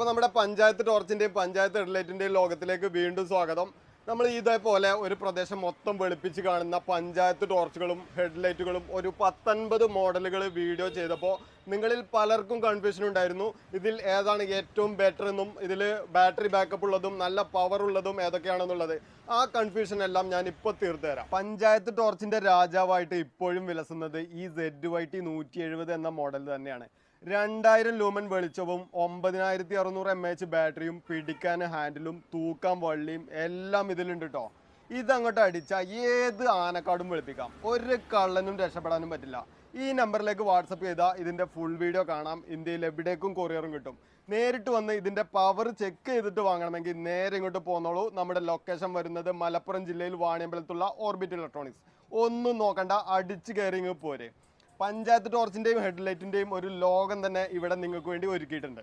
അപ്പോൾ നമ്മുടെ പഞ്ചായത്ത് ടോർച്ചിന്റെയും പഞ്ചായത്ത് ഹെഡ്ലൈറ്റിന്റെയും ലോകത്തിലേക്ക് വീണ്ടും സ്വാഗതം. നമ്മൾ ഇതേപോലെ ഒരു പ്രദേശം മൊത്തം വെളുപ്പിച്ച് കാണുന്ന പഞ്ചായത്ത് ടോർച്ചുകളും ഹെഡ്ലൈറ്റുകളും ഒരു പത്തൊൻപത് മോഡലുകൾ വീഡിയോ ചെയ്തപ്പോൾ നിങ്ങളിൽ പലർക്കും കൺഫ്യൂഷൻ ഉണ്ടായിരുന്നു. ഇതിൽ ഏതാണ് ഏറ്റവും ബെറ്റർ എന്നും ഇതിൽ ബാറ്ററി ബാക്കപ്പ് ഉള്ളതും നല്ല പവർ ഉള്ളതും ഏതൊക്കെയാണെന്നുള്ളത്. ആ കൺഫ്യൂഷൻ എല്ലാം ഞാൻ ഇപ്പോൾ തീർത്തുതരാം പഞ്ചായത്ത് ടോർച്ചിന്റെ രാജാവായിട്ട് ഇപ്പോഴും വിലസുന്നത് ഈ സെഡ് വൈ ടി നൂറ്റി എഴുപത് എന്ന മോഡൽ തന്നെയാണ്. രണ്ടായിരം ലൂമൻ വെളിച്ചവും ഒമ്പതിനായിരത്തി അറുന്നൂറ് എം എച്ച് ബാറ്ററിയും പിടിക്കാൻ ഹാൻഡിലും തൂക്കാൻ വള്ളിയും എല്ലാം ഇതിലുണ്ട് കേട്ടോ ഇതങ്ങോട്ട് അടിച്ചാൽ ഏത് ആനക്കാടും വെളുപ്പിക്കാം. ഒരു കള്ളനും രക്ഷപ്പെടാനും പറ്റില്ല. ഈ നമ്പറിലേക്ക് വാട്സപ്പ് ചെയ്താൽ ഇതിന്റെ ഫുൾ വീഡിയോ കാണാം. ഇന്ത്യയിൽ എവിടേക്കും കൊറിയറും കിട്ടും. നേരിട്ട് വന്ന് ഇതിന്റെ പവർ ചെക്ക് ചെയ്തിട്ട് വാങ്ങണമെങ്കിൽ നേരെ ഇങ്ങോട്ട് പോന്നോളൂ. നമ്മുടെ ലൊക്കേഷൻ വരുന്നത് മലപ്പുറം ജില്ലയിൽ വാണിയമ്പലത്തുള്ള ഓർബിറ്റ് ഇലക്ട്രോണിക്സ് ഒന്നും നോക്കണ്ട അടിച്ച് കയറി ഇങ്ങ് പോരെ. പഞ്ചായത്ത് ടോർച്ചിന്റെയും ഹെഡ്ലൈറ്റിന്റെയും ഒരു ലോകം തന്നെ ഇവിടെ നിങ്ങൾക്ക് വേണ്ടി ഒരുക്കിയിട്ടുണ്ട്.